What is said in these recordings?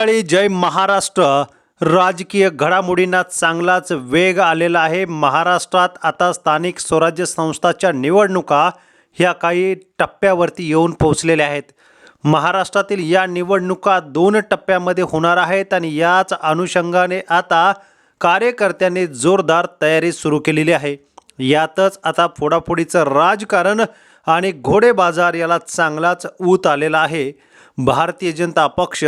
मंडळी जय महाराष्ट्र. राजकीय घडामोडींना चांगलाच वेग आलेला आहे. महाराष्ट्रात आता स्थानिक स्वराज्य संस्थाच्या निवडणुका ह्या काही टप्प्यावरती येऊन पोहोचलेल्या आहेत. महाराष्ट्रातील या निवडणुका दोन टप्प्यामध्ये होणार आहेत आणि याच अनुषंगाने आता कार्यकर्त्यांनी जोरदार तयारी सुरू केलेली आहे. यातच आता फोडाफोडीचं राजकारण आणि घोडे बाजार याला चांगलाच ऊत आलेला आहे. भारतीय जनता पक्ष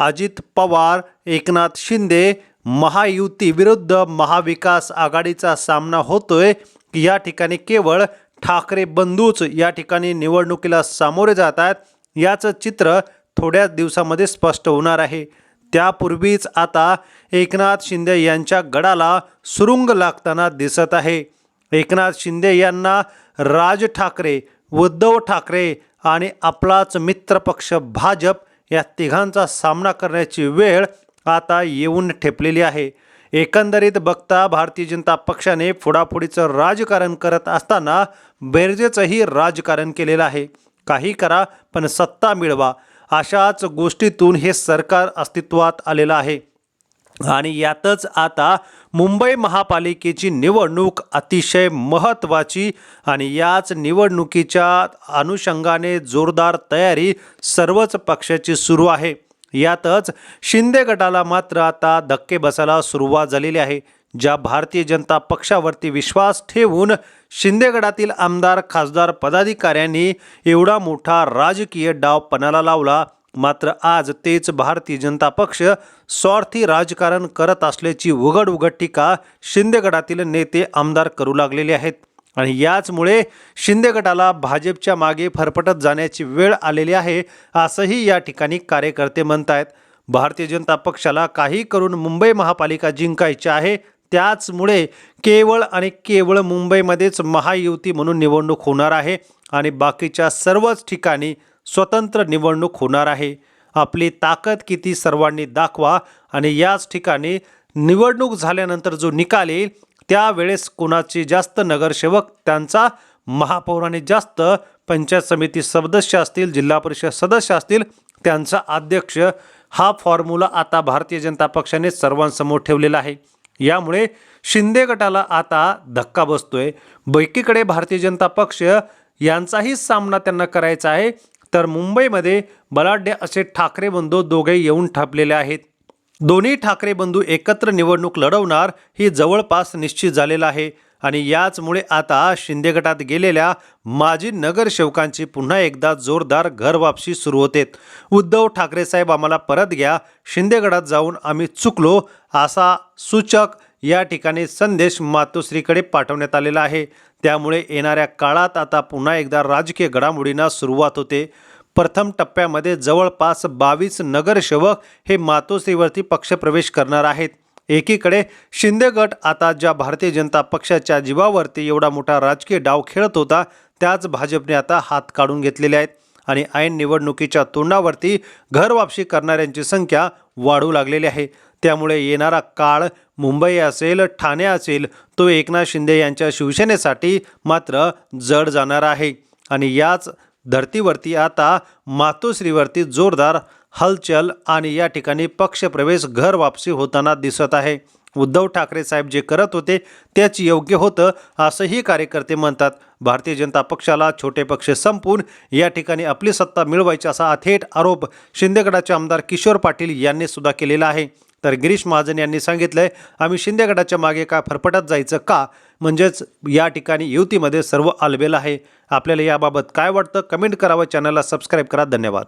अजित पवार एकनाथ शिंदे महायुती विरुद्ध महाविकास आघाडीचा सामना होतोय. या ठिकाणी केवळ ठाकरे बंधूच या ठिकाणी निवडणुकीला सामोरे जात आहेत. याचं चित्र थोड्याच दिवसामध्ये स्पष्ट होणार आहे. त्यापूर्वीच आता एकनाथ शिंदे यांच्या गडाला सुरुंग लागताना दिसत आहे. एकनाथ शिंदे यांना राज ठाकरे उद्धव ठाकरे आणि आपलाच मित्रपक्ष भाजप या तिघांचा सामना करण्याची वेळ आता येऊन ठेपलेली आहे. एकंदरीत बघता भारतीय जनता पक्षाने फुडाफुडीचं राजकारण करत असताना बेरजेचंही राजकारण केलेलं आहे. काही करा पण सत्ता मिळवा. अशाच गोष्टीतून हे सरकार अस्तित्वात आलेलं आहे. आणि यातच आता मुंबई महापालिकेची निवडणूक अतिशय महत्त्वाची आणि याच निवडणुकीच्या अनुषंगाने जोरदार तयारी सर्वच पक्षाची सुरू आहे. यातच शिंदे गटाला मात्र आता धक्के बसायला सुरुवात झालेली आहे. ज्या भारतीय जनता पक्षावरती विश्वास ठेवून शिंदे गटातील आमदार खासदार पदाधिकाऱ्यांनी एवढा मोठा राजकीय डाव पणाला लावला. मात्र आज तेच भारतीय जनता पक्ष स्वार्थी राजकारण करत असल्याची उघड उघड टीका शिंदे गटातील नेते आमदार करू लागलेले आहेत. आणि याचमुळे शिंदे गटाला भाजपच्या मागे फरफटत जाण्याची वेळ आलेली आहे असंही या ठिकाणी कार्यकर्ते म्हणतायत. भारतीय जनता पक्षाला काही करून मुंबई महापालिका जिंकायची आहे त्याचमुळे केवळ आणि केवळ मुंबईमध्येच महायुती म्हणून निवडणूक होणार आहे. आणि बाकीच्या सर्वच ठिकाणी स्वतंत्र निवडणूक होणार आहे. आपली ताकद किती सर्वांनी दाखवा आणि याच ठिकाणी निवडणूक झाल्यानंतर जो निकाल येईल त्यावेळेस कोणाचे जास्त नगरसेवक त्यांचा महापौराने जास्त पंचायत समिती सदस्य असतील जिल्हा परिषद सदस्य असतील त्यांचा अध्यक्ष हा फॉर्म्युला आता भारतीय जनता पक्षाने सर्वांसमोर ठेवलेला आहे. यामुळे शिंदे गटाला आता धक्का बसतोय. बैकीकडे भारतीय जनता पक्ष यांचाही सामना त्यांना करायचा आहे. तर मुंबईमध्ये बलाढ्य असे ठाकरे बंधू दोघे येऊन ठापलेले आहेत. दोन्ही ठाकरे बंधू एकत्र निवडणूक लढवणार ही जवळपास निश्चित झालेलं आहे आणि याचमुळे आता शिंदे गटात गेलेल्या माजी नगरसेवकांची पुन्हा एकदा जोरदार घर वापसी सुरू होते. उद्धव ठाकरे साहेब आम्हाला परत घ्या. शिंदे गटात जाऊन आम्ही चुकलो असा सूचक या ठिकाणी संदेश मातोश्रीकडे पाठवण्यात आलेला आहे. त्यामुळे येणाऱ्या काळात आता पुन्हा एकदा राजकीय घडामोडींना सुरुवात होते. प्रथम टप्प्यामध्ये जवळपास बावीस नगरसेवक हे मातोश्रीवरती पक्षप्रवेश करणार आहेत. एकीकडे शिंदे गट आता ज्या भारतीय जनता पक्षाच्या जीवावरती एवढा मोठा राजकीय डाव खेळत होता त्याच भाजपने आता हात काढून घेतलेले आहेत. आणि ऐन निवडणुकीच्या तोंडावरती घर वापसी करणाऱ्यांची संख्या वाढू लागलेली आहे. त्यामुळे येणारा काळ मुंबई असेल ठाणे असेल तो एकनाथ शिंदे यांच्या शिवसेनेसाठी मात्र जड जाणार आहे. आणि याच धर्तीवरती आता मातोश्रीवरती जोरदार हलचल आणि या ठिकाणी पक्षप्रवेश घर वापसी होताना दिसत आहे. उद्धव ठाकरे साहेब जे करत होते त्याच योग्य होतं असंही कार्यकर्ते म्हणतात. भारतीय जनता पक्षाला छोटे पक्ष संपून या ठिकाणी आपली सत्ता मिळवायची असा थेट आरोप शिंदेगडाचे आमदार किशोर पाटील यांनी सुद्धा केलेला आहे. तर गिरीश महाजन यांनी सांगितलंय आम्ही शिंदेगडाच्या मागे का फरफटत जायचं का? म्हणजेच या ठिकाणी युतीमध्ये सर्व आलबेल आहे. आपल्याला याबाबत काय वाटतं? कमेंट करावं चॅनलला सबस्क्राईब करा. धन्यवाद.